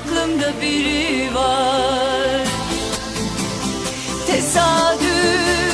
aklımda biri var. Tesadüf.